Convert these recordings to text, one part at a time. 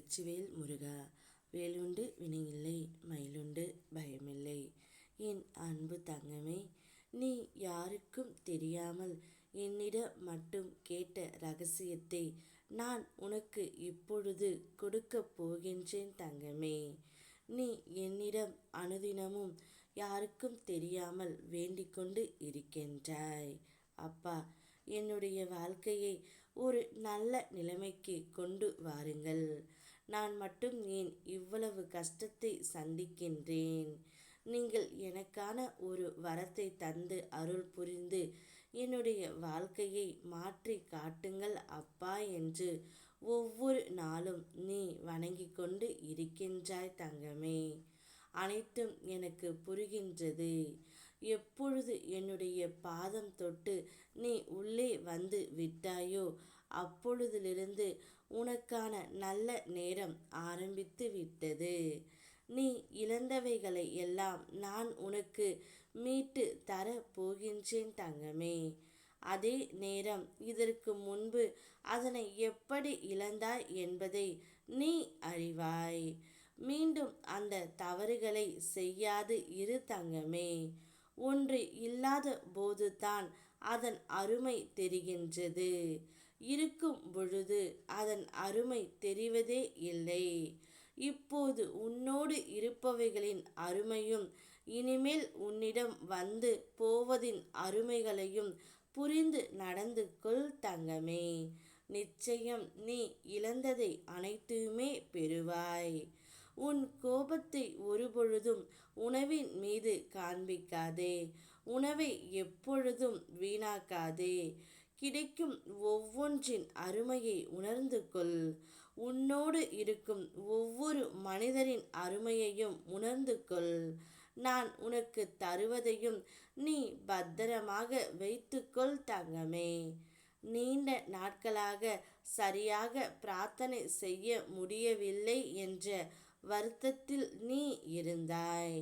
வெற்றிவேல் முருகா வேலுண்டு வினையில்லை மயிலுண்டு பயமில்லை. என் அன்பு தங்கமே நீ யாருக்கும் தெரியாமல் என்னிடம் மட்டும் கேட்ட ரகசியத்தை நான் உனக்கு இப்பொழுது கொடுக்கப் போகின்றேன் தங்கமே. நீ என்னிடம் அனுதினமும் யாருக்கும் தெரியாமல் வேண்டிக்கொண்டு இருக்கின்றாய். அப்பா என்னுடைய வாழ்க்கையை ஒரு நல்ல நிலைமைக்கு கொண்டு வாருங்கள். நான் மட்டும் ஏன் இவ்வளவு கஷ்டத்தை சந்திக்கின்றேன்? நீங்கள் எனக்கான ஒரு வரத்தை தந்து அருள் புரிந்து என்னுடைய வாழ்க்கையை மாற்றி காட்டுங்கள் அப்பா என்று ஒவ்வொரு நாளும் நீ வணங்கி கொண்டு இருக்கின்றாய் தங்கமே. அனைத்தும் எனக்கு புரிகின்றது. எப்பொழுது என்னுடைய பாதம் தொட்டு நீ உள்ளே வந்து விட்டாயோ அப்பொழுதிலிருந்து உனக்கான நல்ல நேரம் ஆரம்பித்து விட்டது நீ இழந்தவைகளை எல்லாம் நான் உனக்கு மீட்டு தர போகின்றேன் தங்கமே. அதே நேரம் இதற்கு முன்பு அதனை எப்படி இழந்தாய் என்பதை நீ அறிவாய். மீண்டும் அந்த தவறுகளை செய்யாது இரு தங்கமே. ஒன்று இல்லாத போதுதான் அதன் அருமை தெரிகின்றது. இருக்கும் பொழுது அதன் அருமை தெரிவதே இல்லை. இப்போது உன்னோடு இருப்பவைகளின் அருமையும் இனிமேல் உன்னிடம் வந்து போவதின் அருமைகளையும் புரிந்து நடந்து கொள் தங்கமே. நிச்சயம் நீ இழந்ததை அனைத்துமே பெறுவாய். உன் கோபத்தை ஒருபொழுதும் உணவின் மீது காண்பிக்காதே. உணவை எப்பொழுதும் வீணாக்காதே. கிடைக்கும் ஒவ்வொன்றின் அருமையை உணர்ந்து கொள் உன்னோடு இருக்கும் ஒவ்வொரு மனிதரின் அருமையையும் உணர்ந்து கொள் நான் உனக்கு தருவதையும் நீ பத்திரமாக வைத்துக்கொள் தங்கமே. நீண்ட நாட்களாக சரியாக பிரார்த்தனை செய்ய முடியவில்லை என்ற வருத்தத்தில் நீ இருந்தாய்.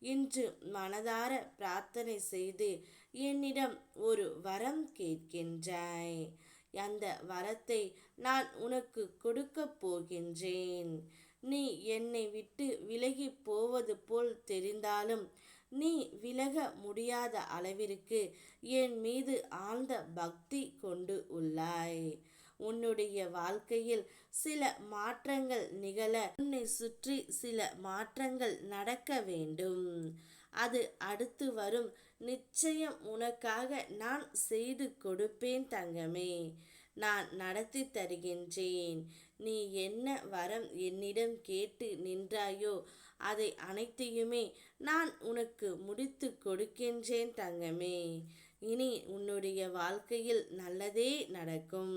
இன்று மனதார பிரார்த்தனை செய்து என்னிடம் ஒரு வரம் கேட்கின்றாய். அந்த வரத்தை நான் உனக்கு கொடுக்கப் போகின்றேன். நீ என்னை விட்டு விலகி போவது போல் தெரிந்தாலும் நீ விலக முடியாத அளவிற்கு என் மீது ஆழ்ந்த பக்தி கொண்டு உள்ளாய். உன்னுடைய வாழ்க்கையில் சில மாற்றங்கள் நிகழ உன்னை சுற்றி சில மாற்றங்கள் நடக்க வேண்டும். அது அடுத்து வரும். நிச்சயம் உனக்காக நான் செய்து கொடுப்பேன் தங்கமே. நான் நடத்தி தருகின்றேன். நீ என்ன வரம் என்னிடம் கேட்டு நின்றாயோ அதை அனைத்தையுமே நான் உனக்கு முடித்து கொடுக்கின்றேன் தங்கமே. இனி உன்னுடைய வாழ்க்கையில் நல்லதே நடக்கும்.